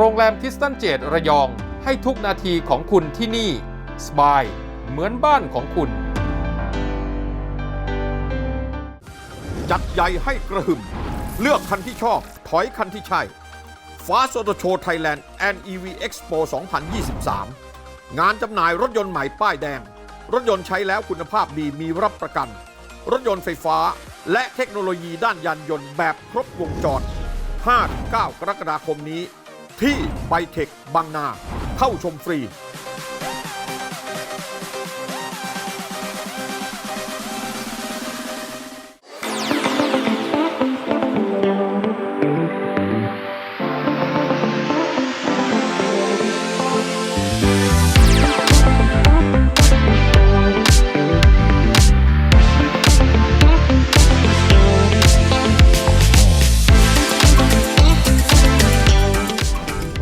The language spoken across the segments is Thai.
โรงแรมคิสตันเจดระยองให้ทุกนาทีของคุณที่นี่ สบาย เหมือนบ้านของคุณ จัดใหญ่ให้กระหึ่ม เลือกคันที่ชอบ ถอยคันที่ใช่ฟ้าโซโตโชไทยแลนด์ and EV Expo 2023 งานจำหน่ายรถยนต์ใหม่ป้ายแดง รถยนต์ใช้แล้วคุณภาพดีมีรับประกัน รถยนต์ไฟฟ้า และเทคโนโลยีด้านยานยนต์แบบครบวงจร 5-9 กรกฎาคมนี้ ที่ไบเทคบางนา เข้าชมฟรี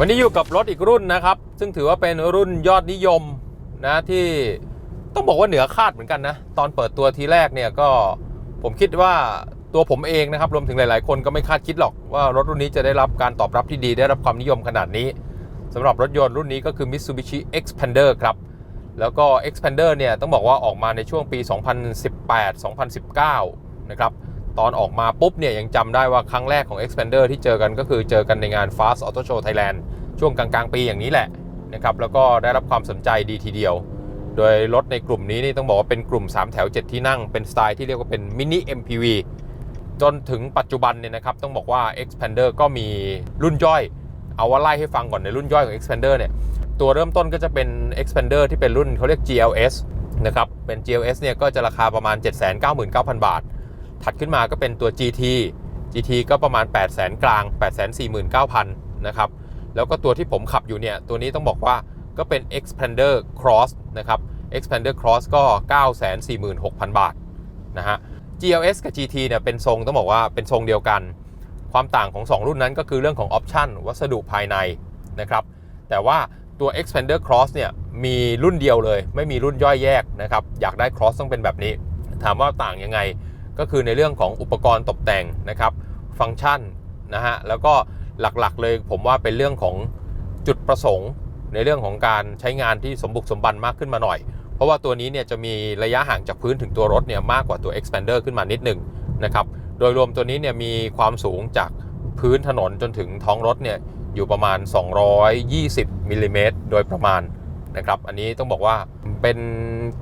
วันนี้อยู่กับรถอีกรุ่นนะครับ ซึ่งถือว่าเป็นรุ่นยอดนิยมนะที่ต้องบอกว่าเหนือคาดเหมือนกันนะ ตอนเปิดตัวทีแรกเนี่ยก็ผมคิดว่าตัวผมเองนะครับ รวมถึงหลาย ๆ คนก็ไม่คาดคิดหรอกว่ารถรุ่นนี้จะได้รับการตอบรับที่ดี ได้รับความนิยมขนาดนี้สำหรับรถยนต์รุ่นนี้ก็คือ Mitsubishi Xpander ครับ แล้วก็ Xpander เนี่ยต้องบอกว่าออกมาในช่วงปี 2018-2019 นะครับ ตอนออกมาปุ๊บเนี่ยยังจำได้ว่าครั้งแรกของ Xpander ที่เจอกันก็คือเจอกันในงาน Fast Auto Show Thailand ช่วงกลางๆ ปีอย่างนี้แหละนะครับแล้วก็ได้รับความสนใจดีทีเดียว โดยรถในกลุ่มนี้นี่ต้องบอกว่าเป็นกลุ่ม 3 แถว 7 ที่นั่งเป็นสไตล์ที่เรียกว่าเป็นมินิ MPV จนถึงปัจจุบันเนี่ยนะครับต้องบอกว่า Xpander ก็มีรุ่นย่อย เอาว่าไล่ให้ฟังก่อนในรุ่นย่อยของ Xpander เนี่ยตัวเริ่มต้นก็จะเป็น Xpander ที่เป็นรุ่นเขาเรียก GLS นะครับเป็น GLS เนี่ยก็จะราคาประมาณ 799,000 บาท ถัดขึ้นมาก็เป็นตัว GT GT ก็ประมาณ 8 0 0 0 0 0 กลาง 849,000 นะครับ แล้วก็ตัวที่ผมขับอยู่เนี่ย ตัวนี้ต้องบอกว่าก็เป็น Expander Cross นะครับ Expander Cross ก็ 946,000 บาทนะฮะ GLS กับ GT เนี่ยเป็นทรงต้องบอกว่าเป็นทรงเดียวกัน ความต่างของ 2 รุ่นนั้นก็คือเรื่องของออปชันวัสดุภายในนะครับ แต่ว่าตัว Expander Cross เนี่ยมีรุ่นเดียวเลย ไม่มีรุ่นย่อยแยกนะครับ อยากได้ Cross ต้องเป็นแบบนี้ ถามว่าต่างยังไง ก็คือในเรื่องของอุปกรณ์ตกแต่งนะครับ ฟังก์ชันนะฮะแล้วก็หลักๆเลยผมว่าเป็นเรื่องของจุดประสงค์ ในเรื่องของการใช้งานที่สมบุกสมบันมากขึ้นมาหน่อย เพราะว่าตัวนี้เนี่ยจะมีระยะห่างจากพื้นถึงตัวรถเนี่ยมากกว่าตัว Expander ขึ้นมานิดหนึ่งนะครับโดยรวมตัวนี้เนี่ยมีความสูงจากพื้นถนนจนถึงท้องรถเนี่ยอยู่ประมาณ 220มิลลิเมตรโดยประมาณนะครับอันนี้ต้องบอกว่าเป็น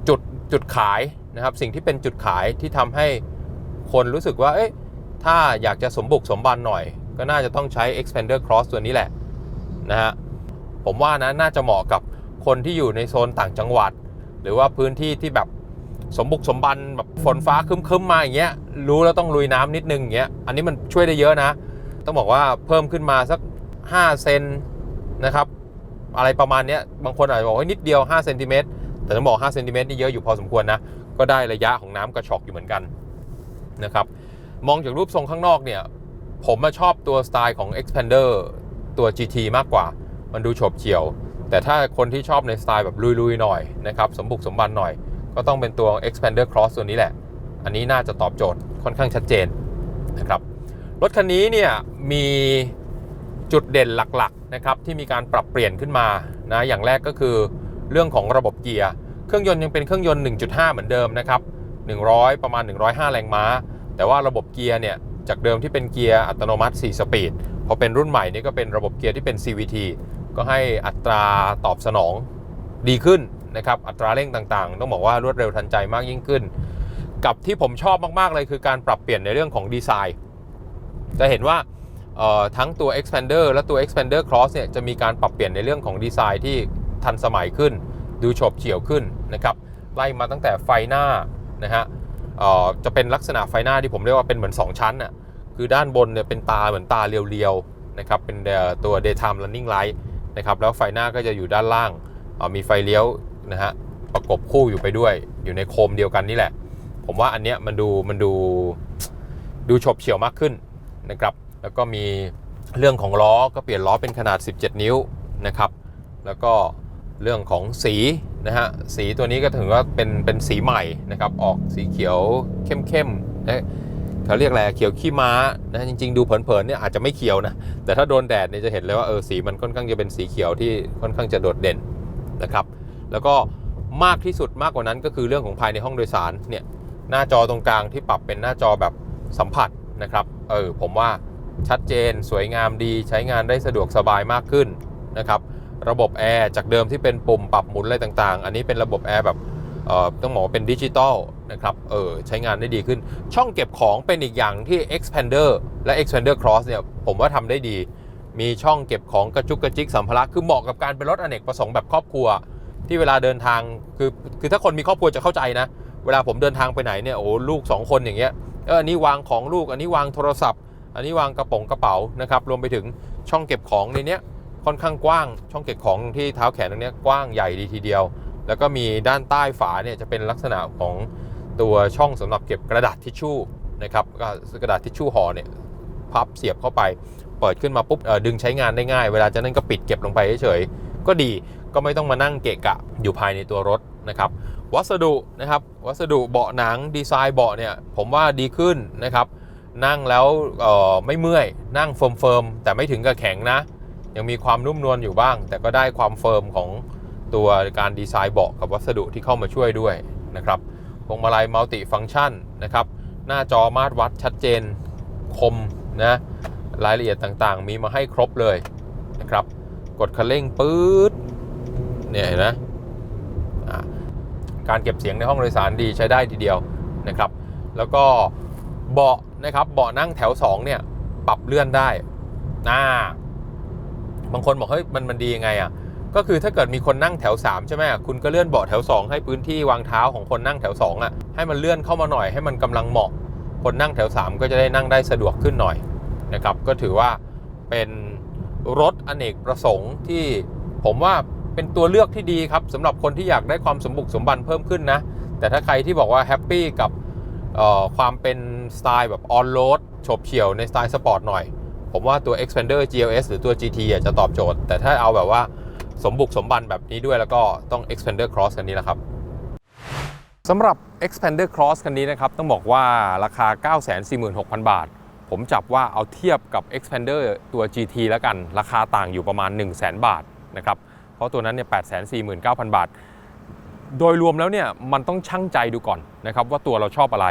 จุดจุดขายนะครับสิ่งที่เป็นจุดขายที่ทำให้ คนรู้สึกว่า เอ๊ะ ถ้าอยากจะสมบุกสมบันหน่อย ก็น่าจะต้องใช้ Expander Cross ตัวนี้แหละนะฮะ ผมว่านะน่าจะเหมาะกับคนที่อยู่ในโซนต่างจังหวัด หรือว่าพื้นที่ที่แบบสมบุกสมบันแบบฝนฟ้าคึ้มๆมาอย่างเงี้ย รู้แล้วต้องลุยน้ำนิดนึงอย่างเงี้ย อันนี้มันช่วยได้เยอะนะ ต้องบอกว่าเพิ่มขึ้นมาสัก 5 เซนนะครับ อะไรประมาณเนี้ย บางคนอาจจะบอกว่านิดเดียว5เซนติเมตรแต่ต้องบอก5เซนติเมตรนี่เยอะอยู่พอสมควรนะ ก็ได้ระยะของน้ำกระชอกอยู่เหมือนกัน นะครับมองจากรูปทรงข้างนอกเนี่ย ผมมาชอบตัวสไตล์ของ Expander ตัว GT มากกว่า มันดูโฉบเฉี่ยว แต่ถ้าคนที่ชอบในสไตล์แบบลุยๆหน่อยนะครับสมบุกสมบันหน่อย ก็ต้องเป็นตัว Expander Cross ตัวนี้แหละ อันนี้น่าจะตอบโจทย์ค่อนข้างชัดเจนนะครับรถคันนี้เนี่ยมีจุดเด่นหลักๆนะครับที่มีการปรับเปลี่ยนขึ้นมานะอย่างแรกก็คือเรื่องของระบบเกียร์ เครื่องยนต์ยังเป็นเครื่องยนต์ 1.5 เหมือนเดิมนะครับ 100 ประมาณ 105 แรงม้า แต่ว่าระบบเกียร์เนี่ยจากเดิมที่เป็นเกียร์อัตโนมัติ 4 สปีด พอเป็นรุ่นใหม่นี่ก็เป็นระบบเกียร์ที่เป็น CVT ก็ให้อัตราตอบสนองดีขึ้นนะครับ อัตราเร่งต่างๆ ต้องบอกว่ารวดเร็วทันใจมากยิ่งขึ้น กับที่ผมชอบมากๆเลยคือการปรับเปลี่ยนในเรื่องของดีไซน์ จะเห็นว่าทั้งตัว Expander และตัว Expander Cross เนี่ยจะมีการปรับเปลี่ยนในเรื่องของดีไซน์ที่ทันสมัยขึ้น ดูโฉบเฉี่ยวขึ้นนะครับ ไล่มาตั้งแต่ไฟหน้า นะฮะเออจะเป็นลักษณะไฟหน้าที่ผมเรียกว่าเป็นเหมือน 2 ชั้นน่ะคือด้านบนเนี่ยเป็นตาเหมือนตาเรียวๆนะครับเป็นตัว daytime running light นะครับแล้วไฟหน้าก็จะอยู่ด้านล่างมีไฟเลี้ยวนะฮะประกบคู่อยู่ไปด้วยอยู่ในโคมเดียวกันนี่แหละ ผมว่าอันเนี้ยมันดูมันดูดูฉบเฉี่ยวมากขึ้นนะครับแล้วก็มีเรื่องของล้อก็เปลี่ยนล้อเป็นขนาด 17 นิ้วนะครับแล้วก็เรื่องของสี นะฮะสีตัวนี้ก็ถือว่าเป็นเป็นสีใหม่นะครับออกสีเขียวเข้มๆนะเขาเรียกอะไรเขียวขี้ม้านะจริงๆ ดูเผินๆเนี่ยอาจจะไม่เขียวนะแต่ถ้าโดนแดดเนี่ยจะเห็นเลยว่าเออสีมันค่อนข้างจะเป็นสีเขียวที่ค่อนข้างจะโดดเด่นนะครับแล้วก็มากที่สุดมากกว่านั้นก็คือเรื่องของภายในห้องโดยสารเนี่ยหน้าจอตรงกลางที่ปรับเป็นหน้าจอแบบสัมผัสนะครับเออผมว่าชัดเจนสวยงามดีใช้งานได้สะดวกสบายมากขึ้นนะครับ ระบบแอร์จากเดิมที่เป็นปุ่มปรับหมุนอะไรต่างๆ อันนี้เป็นระบบแอร์แบบต้องบอกว่าเป็นดิจิตอลนะครับเออใช้งานได้ดีขึ้น ช่องเก็บของเป็นอีกอย่างที่ Expander และ Expander Cross เนี่ยผมว่าทำได้ดี มีช่องเก็บของกระจุกกระจิกสัมภาระคือเหมาะกับการเป็นรถอเนกประสงค์แบบครอบครัว ที่เวลาเดินทางคือคือถ้าคนมีครอบครัวจะเข้าใจนะ เวลาผมเดินทางไปไหนเนี่ยโอ้ลูก 2 คนอย่างเงี้ยเอออันนี้วางของลูกอันนี้วางโทรศัพท์ อันนี้วางกระป๋องกระเป๋านะครับรวมไปถึงช่องเก็บของในเนี้ย ค่อนข้างกว้าง ช่องเก็บของที่เท้าแขนตรงนี้กว้างใหญ่ดีทีเดียว แล้วก็มีด้านใต้ฝาเนี่ยจะเป็นลักษณะของตัวช่องสำหรับเก็บกระดาษทิชชู่นะครับกระดาษทิชชู่ห่อเนี่ยพับเสียบเข้าไป เปิดขึ้นมาปุ๊บดึงใช้งานได้ง่าย เวลาจะนั่นก็ปิดเก็บลงไปเฉยๆก็ดีก็ไม่ต้องมานั่งเกะกะอยู่ภายในตัวรถนะครับวัสดุนะครับวัสดุเบาะหนังดีไซน์เบาะเนี่ยผมว่าดีขึ้นนะครับนั่งแล้วไม่เมื่อยนั่งเฟิร์มๆแต่ไม่ถึงกับแข็งนะ ยังมีความนุ่มนวลอยู่บ้าง แต่ก็ได้ความเฟิร์มของตัวการดีไซน์เบาะกับวัสดุที่เข้ามาช่วยด้วยนะครับพวงมาลัยมัลติฟังชันนะครับหน้าจอมาตรวัดชัดเจนคมนะรายละเอียดต่างๆ มีมาให้ครบเลยนะครับกดคันเร่งปื๊ดเนี่ยนะการเก็บเสียงในห้องโดยสารดีใช้ได้ทีเดียวนะครับ แล้วก็เบาะนะครับเบาะนั่งแถว2เนี่ยปรับเลื่อนได้อ่า บางคนบอกเฮ้ยมันมันดียังไงอะก็คือถ้าเกิดมีคนนั่งแถว 3 ใช่ไหมคุณก็เลื่อนเบาะแถว 2 ให้พื้นที่วางเท้าของคนนั่งแถว 2อะให้มันเลื่อนเข้ามาหน่อยให้มันกำลังเหมาะ คนนั่งแถว 3 ก็จะได้นั่งได้สะดวกขึ้นหน่อยนะครับก็ถือว่าเป็นรถอเนกประสงค์ที่ผมว่าเป็นตัวเลือกที่ดีครับสำหรับคนที่อยากได้ความสมบุกสมบันเพิ่มขึ้นนะ แต่ถ้าใครที่บอกว่าแฮปปี้กับความเป็นสไตล์แบบออนโรดโฉบเฉี่ยวในสไตล์สปอร์ตหน่อย ผมว่าตัว Expander GLS หรือตัว GT อจะตอบโจทย์ แต่ถ้าเอาแบบว่าสมบุกสมบันแบบนี้ด้วยแล้วก็ต้อง Expander Cross คันนี้แหละครับสำหรับ Expander Cross คันนี้นะครับ ต้องบอกว่าราคา 946,000 บาท ผมจับว่าเอาเทียบกับ Expander ตัว GT แล้วกัน ราคาต่างอยู่ประมาณ 100,000 บาทนะครับ เพราะตัวนั้นเนี่ย849,000 บาท โดยรวมแล้วเนี่ยมันต้องชั่งใจดูก่อนนะครับว่าตัวเราชอบอะไร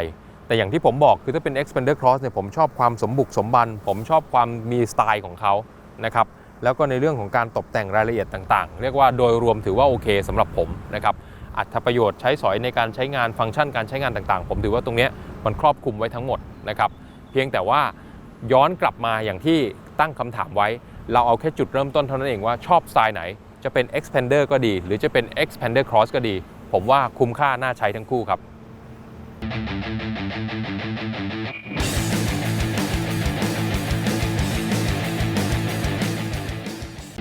แต่อย่างที่ผมบอกคือถ้าเป็น Expander Cross เนี่ยผมชอบความสมบุกสมบัน ผมชอบความมีสไตล์ของเขานะครับแล้วก็ในเรื่องของการตกแต่งรายละเอียดต่างๆ เรียกว่าโดยรวมถือว่าโอเคสำหรับผมนะครับอัตประโยชน์ใช้สอยในการใช้งานฟังก์ชันการใช้งานต่างๆ ผมถือว่าตรงเนี้ยมันครอบคลุมไว้ทั้งหมดนะครับเพียงแต่ว่าย้อนกลับมาอย่างที่ตั้งคำถามไว้ เราเอาแค่จุดเริ่มต้นเท่านั้นเองว่าชอบสไตล์ไหน จะเป็น Expander ก็ดี หรือจะเป็น Expander Cross ก็ดี ผมว่าคุ้มค่าน่าใช้ทั้งคู่ครับ